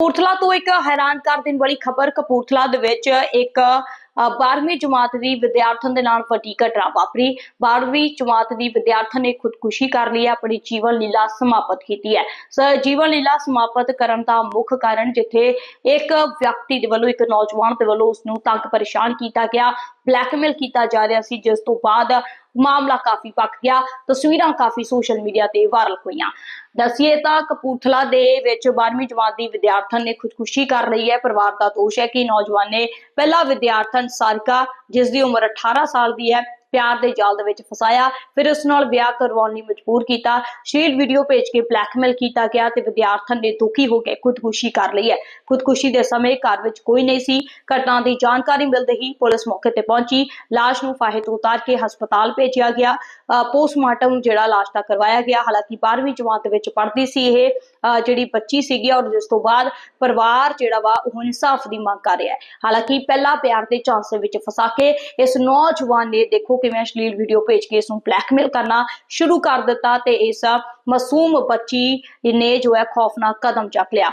ਕਪੂਰਥਲਾ ਤੋਂ ਇੱਕ ਹੈਰਾਨ ਕਰ ਦੇਣ ਵਾਲੀ ਖਬਰ, ਕਪੂਰਥਲਾ ਦੇ ਵਿੱਚ ਇੱਕ 12ਵੀਂ ਜਮਾਤ ਦੀ ਵਿਦਿਆਰਥਣ ਦੇ ਨਾਲ ਵੱਡੀ ਘਟਨਾ ਵਾਪਰੀ। 12ਵੀਂ ਜਮਾਤ ਦੀ ਵਿਦਿਆਰਥਣ ਨੇ ਖੁਦਕੁਸ਼ੀ ਕਰ ਲਈ ਹੈ, ਆਪਣੀ ਜੀਵਨ ਲੀਲਾ ਸਮਾਪਤ ਕੀਤੀ ਹੈ। ਸੋ, ਜੀਵਨ ਲੀਲਾ ਸਮਾਪਤ ਕਰਨ ਦਾ ਮੁੱਖ ਕਾਰਨ ਜਿੱਥੇ ਇੱਕ ਵਿਅਕਤੀ ਦੇ ਵੱਲੋਂ, ਇੱਕ ਨੌਜਵਾਨ ਦੇ ਵੱਲੋਂ ਉਸ ਨੂੰ ਤੰਗ ਪਰੇਸ਼ਾਨ ਕੀਤਾ ਗਿਆ, ਬਲੈਕਮੇਲ ਕੀਤਾ ਜਾ ਰਿਹਾ ਸੀ, ਜਿਸ ਤੋਂ ਬਾਅਦ ਮਾਮਲਾ ਕਾਫੀ ਪੱਕ ਗਿਆ, ਤਸਵੀਰਾਂ ਕਾਫੀ ਸੋਸ਼ਲ ਮੀਡੀਆ ਤੇ ਵਾਇਰਲ ਹੋਈਆਂ। ਦਸੀਏ ਤਾਂ ਕਪੂਰਥਲਾ ਦੇ ਵਿੱਚ 12ਵੀਂ ਜਮਾਤ ਦੀ ਵਿਦਿਆਰਥਣ ਨੇ ਖੁਦਕੁਸ਼ੀ ਕਰ ਲਈ ਹੈ। ਪਰਿਵਾਰ ਦਾ ਦੋਸ਼ ਹੈ ਕਿ ਨੌਜਵਾਨ ਨੇ ਪਹਿਲਾ ਵਿਦਿਆਰਥਣ ਸਾਰਿਕਾ ਜਿਸ ਦੀ ਉਮਰ 18 ਸਾਲ ਦੀ ਹੈ ਪਿਆਰ ਦੇ ਜਾਲ ਦੇ ਵਿੱਚ ਫਸਾਇਆ ਫਿਰ ਉਸ ਨਾਲ ਵਿਆਹ ਕਰਵਾਉਣ ਲਈ ਮਜਬੂਰ ਕੀਤਾ ਸ਼ੀਲ ਵੀਡੀਓ ਭੇਜ ਕੇ ਬਲੈਕਮੇਲ ਕੀਤਾ ਗਿਆ ਤੇ ਵਿਦਿਆਰਥਣ ਨੇ ਦੁਖੀ ਹੋ ਕੇ ਖੁਦਕੁਸ਼ੀ ਕਰ ਲਈ ਹੈ। ਖੁਦਕੁਸ਼ੀ ਦੇ ਸਮੇਂ ਘਰ ਵਿੱਚ ਕੋਈ ਨਹੀਂ ਸੀ ਘਟਨਾ ਦੀ ਜਾਣਕਾਰੀ ਮਿਲਦੇ ਹੀ ਪੁਲਿਸ ਮੌਕੇ ਤੇ ਪਹੁੰਚੀ ਲਾਸ਼ ਨੂੰ ਫਾਹੇ ਤੋਂ ਉਤਾਰ ਕੇ ਹਸਪਤਾਲ ਭੇਜਿਆ ਗਿਆ। ਅ, ਪੋਸਟਮਾਰਟਮ ਜਿਹੜਾ ਲਾਸ਼ ਦਾ ਕਰਵਾਇਆ ਗਿਆ ਹਾਲਾਂਕਿ 12ਵੀਂ ਜਮਾਤ ਦੇ ਵਿੱਚ ਪੜ੍ਹਦੀ ਸੀ ਇਹ ਅ, ਜਿਹੜੀ ਬੱਚੀ ਸੀਗੀ ਔਰ ਜਿਸ ਤੋਂ ਬਾਅਦ ਪਰਿਵਾਰ ਜਿਹੜਾ ਵਾ ਉਹ ਇਨਸਾਫ ਦੀ ਮੰਗ ਕਰ ਰਿਹਾ ਹੈ। ਹਾਲਾਂਕਿ ਪਹਿਲਾ ਪਿਆਰ ਦੇ ਝਾਂਸੇ ਵਿੱਚ ਫਸਾ ਕੇ ਇਸ ਨੌਜਵਾਨ ਨੇ ਦੇਖੋ ਕਿਵੇਂ ਅਸ਼ਲੀਲ ਵੀਡੀਓ ਭੇਜ ਕੇ ਇਸ ਨੂੰ ਬਲੈਕਮੇਲ ਕਰਨਾ ਸ਼ੁਰੂ ਕਰ ਦਿੱਤਾ ਤੇ ਇਸ ਮਾਸੂਮ ਬੱਚੀ ਨੇ ਜੋ ਹੈ ਖੌਫਨਾਕ ਕਦਮ ਚੱਕ ਲਿਆ।